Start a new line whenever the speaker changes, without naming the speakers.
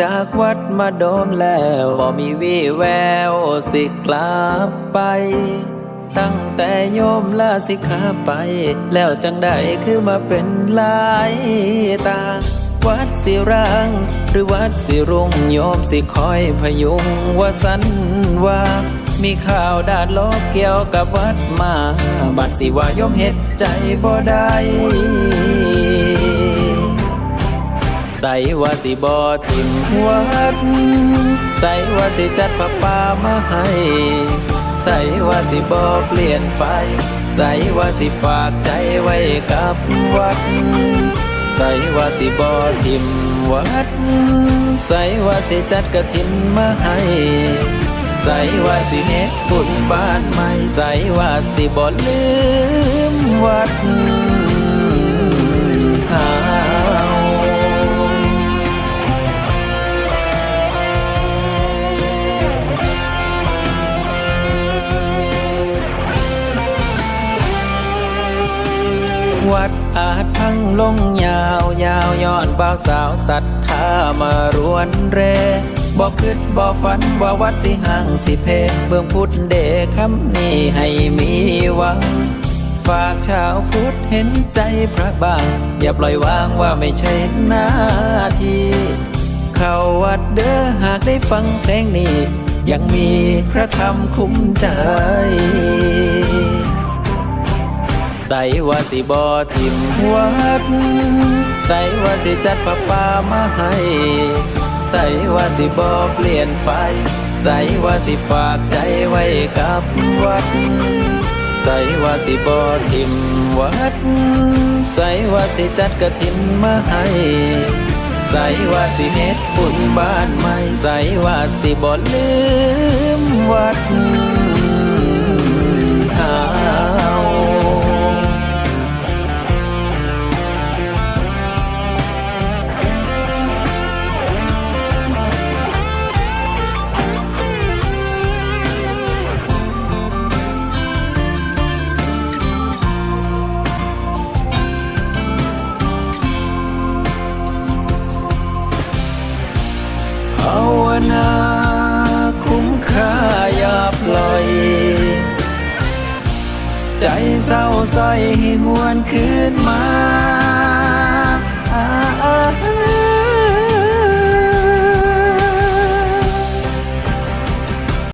จากวัดมาโดนแล้วบ่มีวี่แววสิกลับไป ตั้งแต่โยมลาสิกขาไป แล้วจังได้คือมาเป็นลายตา วัดสิรัง หรือวัดสิรุ่งโยมสิคอยพยุงว่าสันว่ามีข่าวด้านลบเกี่ยวกับวัดมา บัดสิว่าโยมเฮ็ดใจบ่ได้ ใส่ว่าสิบอทิมวัด ใส่ว่าสิจัดผ้าป่ามาให้ ใส่ว่าสิบอเปลี่ยนไป ใส่ว่าสิฝากใจไว้กับวัด ใส่ว่าสิบอทิมวัด ใส่ว่าสิจัดกระถินมาให้ใส่ว่าสิเฮ็ดบุญบ้านใหม่ใส่ว่าสิบ่ลืมวัดเฮา วัดอาจพังลงยาวยาวย้อนบ่าวสาวศรัทธามารวนเรบอกคิดบอกฝันว่าวัดสิห่างสิเพเบื้องพุทธเดคำนี้ให้มีหวัง ฝากชาวพุทธเห็นใจพระบางอย่าปล่อยวางว่าไม่ใช่หน้าที่เข้าวัดเด้อหากได้ฟังเพลงนี้ ยังมีพระธรรมคุ้มใจ ใส่ว่าสิบอทิมวัด ใส่ว่าสิจัดผ้าป่ามาให้ ใส่ว่าสิบอเปลี่ยนไป ใส่ว่าสิฝากใจไว้กับวัด ใส่ว่าสิบอทิมวัด ใส่ว่าสิจัดกระถินมาให้ใส่ว่าสิเฮ็ดบุญบ้านใหม่ใส่ว่าสิบ่ลืมวัด นาคุ้มค่าอย่าปล่อย ใจเศร้าส้อยให้หวนคืนมาอ่าอ่าอ่า